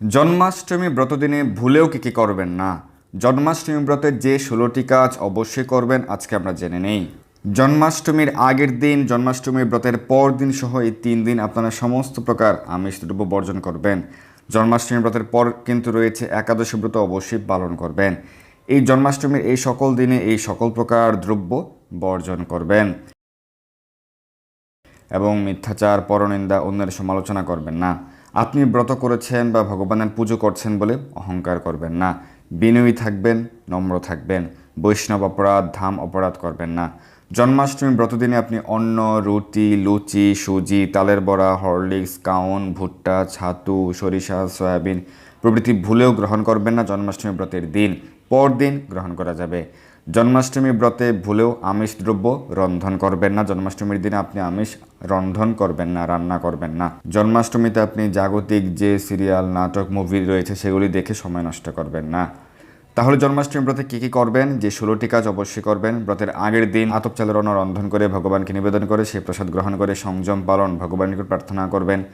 জন্মাষ্টমী ব্রতদিনে ভুলেও কি কি করবেন? না, জন্মাষ্টমী ব্রতের যে ষোলোটি কাজ অবশ্যই করবেন, আজকে আমরা জেনে নেই। জন্মাষ্টমীর আগের দিন জন্মাষ্টমীর ব্রতের পর দিন সহ এই তিন দিন আপনারা সমস্ত প্রকার আমিষ দ্রব্য বর্জন করবেন। জন্মাষ্টমী ব্রতের পর কিন্তু রয়েছে একাদশী ব্রত অবশ্যই পালন করবেন। এই জন্মাষ্টমীর এই সকল দিনে এই সকল প্রকার দ্রব্য বর্জন করবেন। এবং মিথ্যাচার, পরনিন্দা, অন্যের সমালোচনা করবেন না। আপনি ব্রত করেছেন বা ভগবানের পুজো করছেন বলে অহংকার করবেন না। বিনয়ী থাকবেন, নম্র থাকবেন। বৈষ্ণব অপরাধ, ধাম অপরাধ করবেন না। জন্মাষ্টমী ব্রতদিনে আপনি অন্ন, রুটি, লুচি, সুজি, তালের বড়া, হরলিক্স, কাউন, ভুট্টা, ছাতু, সরিষা, সয়াবিন প্রভৃতি ভুলেও গ্রহণ করবেন না জন্মাষ্টমী ব্রতের দিন। পরদিন গ্রহণ করা যাবে। জন্মাষ্টমী ব্রতে ভুলেও আমিষ দ্রব্য রন্ধন করবেন না। জন্মাষ্টমীর দিনে আপনি আমিষ রন্ধন করবেন না, রান্না করবেন না। জন্মাষ্টমীতে আপনি জাগতিক যে সিরিয়াল, নাটক, মুভি রয়েছে, সেগুলি দেখে সময় নষ্ট করবেন না। তাহলে জন্মাষ্টমী ব্রতে কী কী করবেন? যে ষোলোটি কাজ অবশ্যই করবেন। ব্রতের আগের দিন আতপ চালের রন্ধন করে ভগবানকে নিবেদন করে সেই প্রসাদ গ্রহণ করে, সংযম পালন ভগবানকে প্রার্থনা করবেন।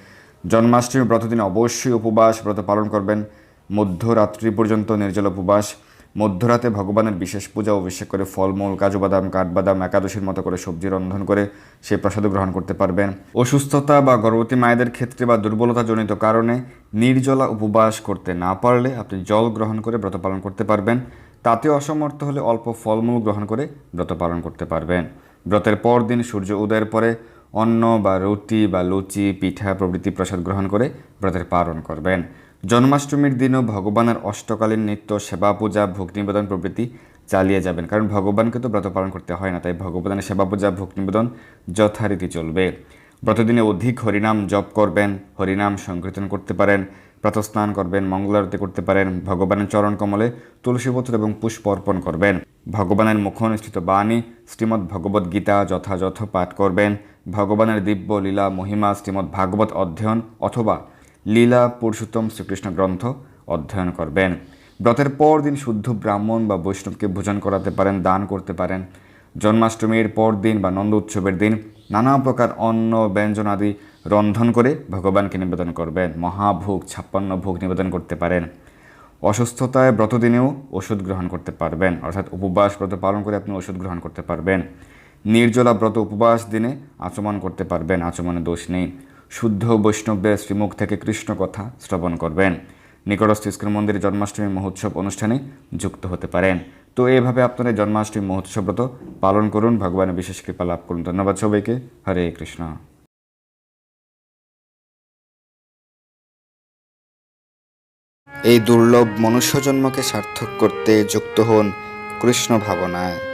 জন্মাষ্টমী ব্রতদিন অবশ্যই উপবাস ব্রত পালন করবেন। মধ্যরাত্রি পর্যন্ত নির্জল উপবাস মধ্যরাতে ভগবানের বিশেষ পূজা অভিষেক করে ফলমূল, কাজু বাদাম, কাঠবাদাম, একাদশীর মতো করে সবজি রন্ধন করে সেই প্রসাদ গ্রহণ করতে পারবেন। অসুস্থতা বা গর্ভবতী মায়েদের ক্ষেত্রে বা দুর্বলতাজনিত কারণে নির্জলা উপবাস করতে না পারলে আপনি জল গ্রহণ করে ব্রত পালন করতে পারবেন। তাতে অসমর্থ হলে অল্প ফলমূল গ্রহণ করে ব্রত পালন করতে পারবেন। ব্রতের পর দিন সূর্য উদয়ের পরে অন্ন বা রুটি বা লুচি, পিঠা প্রভৃতি প্রসাদ গ্রহণ করে ব্রতের পালন করবেন। জন্মাষ্টমীর দিনও ভগবানের অষ্টকালীন নৃত্য সেবা পূজা ভোগ নিবেদন প্রভৃতি চালিয়ে যাবেন। কারণ ভগবানকে তো ব্রত পালন করতে হয় না, তাই ভগবানের সেবা পূজা ভোগ নিবেদন যথারীতি চলবে। ব্রতদিনে অধিক হরিনাম জপ করবেন, হরিনাম সংকীর্তন করতে পারেন, প্রাতস্নান করবেন মঙ্গলারতি করতে পারেন, ভগবানের চরণ কমলে তুলসীপত্র এবং পুষ্প অর্পণ করবেন। ভগবানের মুখনিষ্ঠিত বাণী শ্রীমদ্ ভগবদ্ গীতা যথাযথ পাঠ করবেন। ভগবানের দিব্য লীলা, মহিমা শ্রীমদ্ ভাগবত অধ্যয়ন অথবা লীলা পুরুষোত্তম শ্রীকৃষ্ণ গ্রন্থ অধ্যয়ন করবেন। ব্রতের পর দিন শুদ্ধ ব্রাহ্মণ বা বৈষ্ণবকে ভোজন করাতে পারেন, দান করতে পারেন। জন্মাষ্টমীর পর দিন বা নন্দ উৎসবের দিন নানা প্রকার অন্ন, ব্যঞ্জন আদি রন্ধন করে ভগবানকে নিবেদন করবেন। মহাভোগ, ছাপ্পান্ন ভোগ নিবেদন করতে পারেন। অসুস্থতায় ব্রতদিনেও ওষুধ গ্রহণ করতে পারবেন। অর্থাৎ উপবাস ব্রত পালন করে আপনি ওষুধ গ্রহণ করতে পারবেন। নির্জলা ব্রত উপবাস দিনে আচমন করতে পারবেন, আচমনে দোষ নেই। শুদ্ধ বৈষ্ণবদের শ্রীমুখ থেকে কৃষ্ণ কথা শ্রবণ করবেন। নিকটস্থ ইস্কন মন্দিরে জন্মাষ্টমী মহোৎসব অনুষ্ঠানে যুক্ত হতে পারেন। তো এইভাবে আপনারা জন্মাষ্টমী মহোৎসব ব্রত পালন করুন। ভগবানের বিশেষ কৃপা লাভ করুন। ধন্যবাদ সবাইকে। হরে কৃষ্ণ। এই দুর্লভ মনুষ্যজন্মকে সার্থক করতে যুক্ত হন কৃষ্ণ ভাবনায়।